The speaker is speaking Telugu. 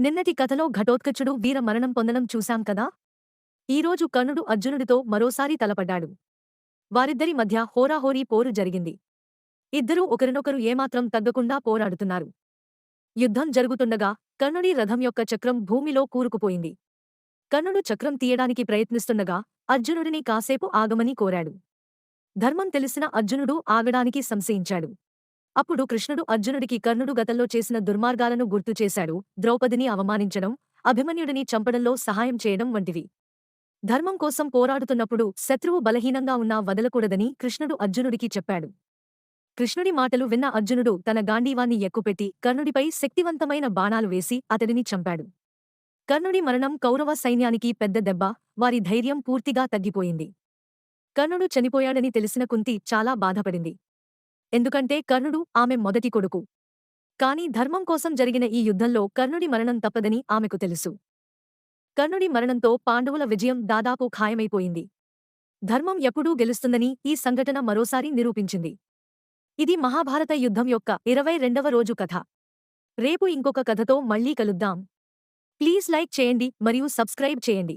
నిన్నటి కథలో ఘటోత్కచుడు వీర మరణం పొందడం చూశాం కదా? ఈరోజు కర్ణుడు అర్జునుడితో మరోసారి తలపడ్డాడు. వారిద్దరి మధ్య హోరాహోరీ పోరు జరిగింది. ఇద్దరూ ఒకరినొకరు ఏమాత్రం తగ్గకుండా పోరాడుతున్నారు. యుద్ధం జరుగుతుండగా కర్ణుడి రథం యొక్క చక్రం భూమిలో కూరుకుపోయింది. కర్ణుడు చక్రం తీయడానికి ప్రయత్నిస్తుండగా అర్జునుడిని కాసేపు ఆగమని కోరాడు. ధర్మం తెలిసిన అర్జునుడు ఆగడానికి సంశయించాడు. అప్పుడు కృష్ణుడు అర్జునుడికి కర్ణుడు గతంలో చేసిన దుర్మార్గాలను గుర్తు చేశాడు. ద్రౌపదిని అవమానించడం అభిమన్యుడిని చంపడంలో సహాయం చేయడం వంటివి. ధర్మం కోసం పోరాడుతున్నప్పుడు శత్రువు బలహీనంగా ఉన్నా వదలకూడదని కృష్ణుడు అర్జునుడికి చెప్పాడు. కృష్ణుడి మాటలు విన్న అర్జునుడు తన గాంధీవాన్ని ఎక్కుపెట్టి కర్ణుడిపై శక్తివంతమైన బాణాలు వేసి అతడిని చంపాడు. కర్ణుడి మరణం కౌరవ సైన్యానికి పెద్ద దెబ్బ వారి ధైర్యం పూర్తిగా తగ్గిపోయింది. కర్ణుడు చనిపోయాడని తెలిసిన కుంతి చాలా బాధపడింది. ఎందుకంటే కర్ణుడు ఆమె మొదటి కొడుకు. కాని ధర్మం కోసం జరిగిన ఈ యుద్ధంలో కర్ణుడి మరణం తప్పదని ఆమెకు తెలుసు. కర్ణుడి మరణంతో పాండవుల విజయం దాదాపు ఖాయమైపోయింది. ధర్మం ఎప్పుడూ గెలుస్తుందని ఈ సంఘటన మరోసారి నిరూపించింది. ఇది మహాభారత యుద్ధం యొక్క ఇరవై రెండవ రోజు కథ. రేపు ఇంకొక కథతో మళ్ళీ కలుద్దాం. ప్లీజ్ లైక్ చేయండి మరియు సబ్స్క్రైబ్ చేయండి.